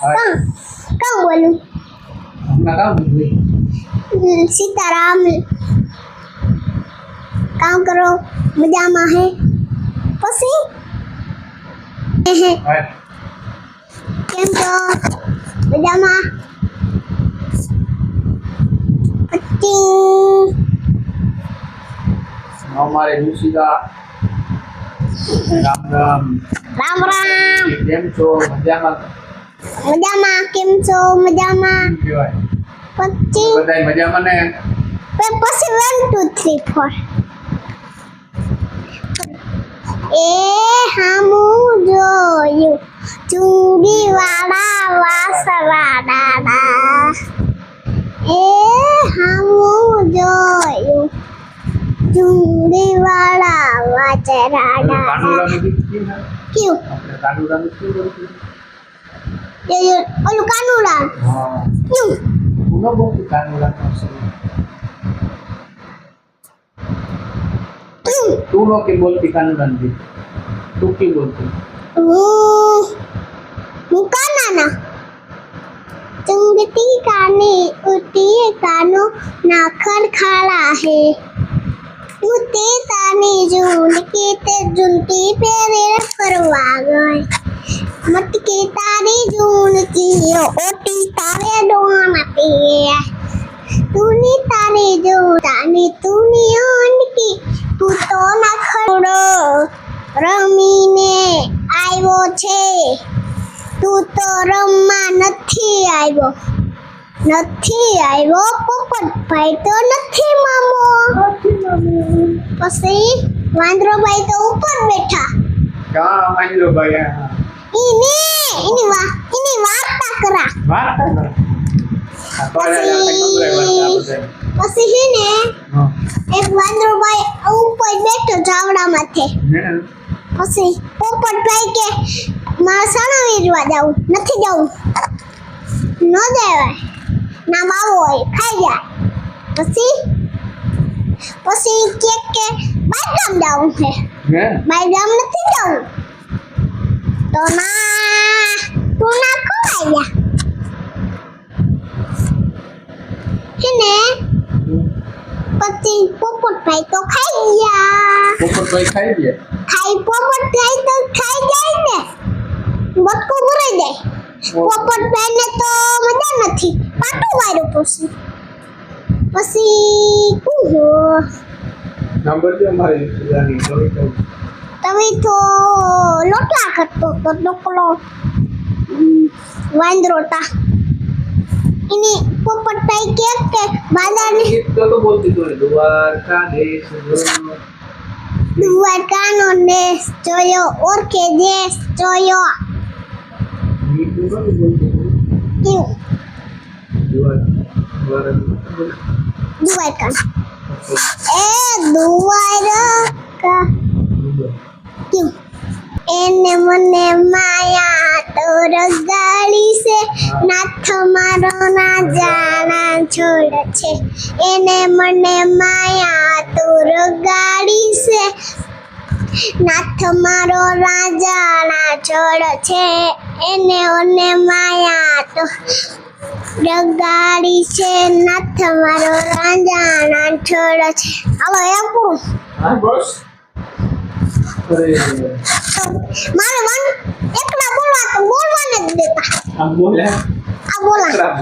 કાં કાં બોલું? સીતારામ. કામ કરો મજામાં હે? પછી? કેમ છો? મજામાં? અમારે ઋષિકા રામ રામ. રામ રામ. કેમ છો? મજામાં? મજામાં? કેમ છો? મજામાં? પછી? બધાય મજામાં ને? પછી વન ટુ થ્રી ફોર એ હામું જોયું. ચુંગી વાળા દાદા એ હામું જોયું. ચુંગી વાળા વાચરા દાદા કાનુડાનું ગીત કયું? કાનુડાનું કયું બોલતું? એ ઓલું કાનુડા હા કયું હું ન બોલતી કાનુડાનું અસલ. કયું તું નો કે બોલતી કાનુડાનું ગીત તું કે બોલતી હું હું કાનાના ચુંગતી કાને ઉતી કાનો નાખર ખાડા હે ઉતે તાને જૂન કે તે જુનતી પેરે ફરવા ગઈ મત કે તારી જૂન કી ઓટી તારે ડોન પે તુની તારે જો તાને તુની ઓનકી તું તો ના ખડો રમીને આવ્યો છે. તું તો રમવા નથી આવ્યો નથી આવ્યો પોપટભાઈ તો નથી મામો. પછી વાંદરોભાઈ તો ઉપર બેઠા. ક્યાં માંડ્યો ભાઈ ini ઈને ini વા kera આ બધાય. પછી છે ને. એક વાંદરોભાઈ ઉપર બેઠો ઝાવડા માથે? પછી પોપટભાઈ કે મારે સણા વીરવા જવું નથી જવું ન દેવાય ના બાવો હોય ખાઈ જાય પછી પછી કે કે બારગામ જવું છે નથી જવું તો ના તું ના ખવાઈ જા છે ને પછી પોપટભાઈ તો ખાઈ ગયા પોપટભાઈ ખાઈ ગયા ખાઈ પોપટ ખાઈ તો ખાઈ જાય ને બટકો ભરાઈ જાય પોપટ ને તો મજા નથી પાટું વાળું પછી પછી કુહો નંબર દે અમારે યાની કવિ કવિ. તમે તો લોટલા કરતો તો ડોકલો વાંદરોટા એની પોપટ ભાઈ કે કે બાદાને ગીત તો તો બોલતી તું દ્વારકા દેશ જોયો. દ્વારકાનો દેશ જોયો ઓરખે દેશ જોયો ગીત તો એને મને માયા તો રગાડી છે નાથ મારો ના જાણા છોડ છે. એને મને માયા તો રગાડી છે નાથ મારો રાજાના છોડ છે. એને ઓને માયા તો રગાડી છે નાથ મારો રાજાના છોડ છે. હાલો એમ પૂરું હા, બસ. અરે મારે મન એકલા બોલવા તો બોલવાને જ દેતા. આ બોલે. આ બોલા.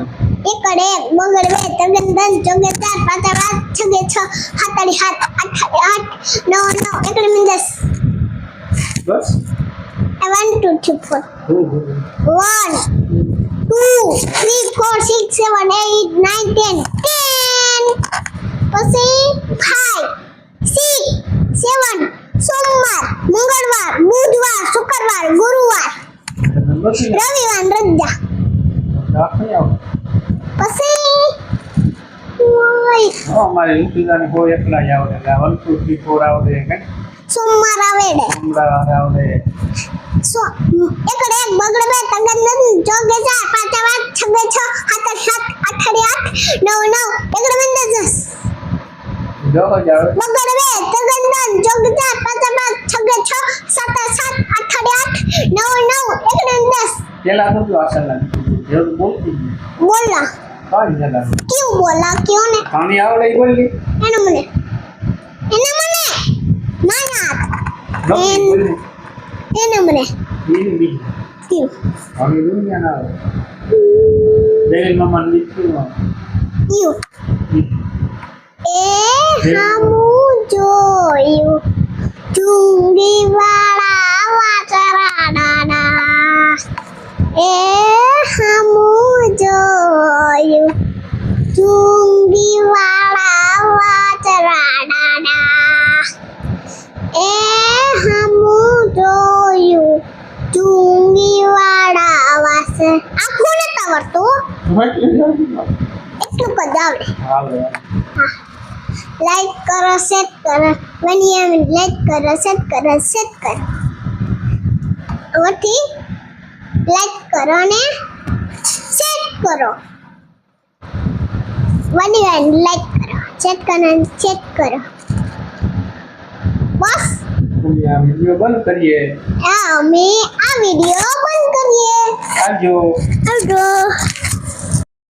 એકડે એકડ બગડ બે તગન દન ચોગે ચાર પાંચ પાંચ છગે છ હાતાળી સાત આઠ આઠ નવ નવ એકડે મિન દસ બસ. One two three four. One two three four six seven eight nine ten ten નંબરથી ના. રવિવાર રજા દાંત નહીં આવે. પછી ઓય, હા, અમારે ઋષિદાની હોય એકલા જ આવડે એટલે વન ટુ થ્રી ફોર આવડે કઈ સોમવાર આવેડે અમદાવાદ આવડે સો એકડે એક બગડે બે તગન નદી જોગે ચાર પાંચ પાંચ છગે નવ નવ એકડે દસ પેલા તો આસન લાગતું એવું બોલતી નહીં. બોલા. નહીં લાગે. કેવું બોલા? કયો ને? ખાણી આવડે બોલી એને મને. એને મને? ના ના ઈ બોલી એને મને. એની બીજી કયું ખાણી દુનિયા ના દેવી મામા લીધું કયું એ હામું જોયું. ચુંગી એ હામું જોયું. ચુંગી વાળા વાચરાડાના એ હામું જોયું. ચુંગી વાળા વાસ. આખું નથી આવડતું એટલું પદ આવે. લાઈક કરો સેટ કરો. વનિયા લાઈક કરો સેટ કરો સેટ કરો. વટી લાઈક કરો ને ચેક કરો. વનિયમ લાઈક કરો. ચેક કરો ચેક કરો. બસ આ વિડિયો બંધ કરીએ. હા અમે આ વિડિયો બંધ કરીએ. આવજો. આવજો.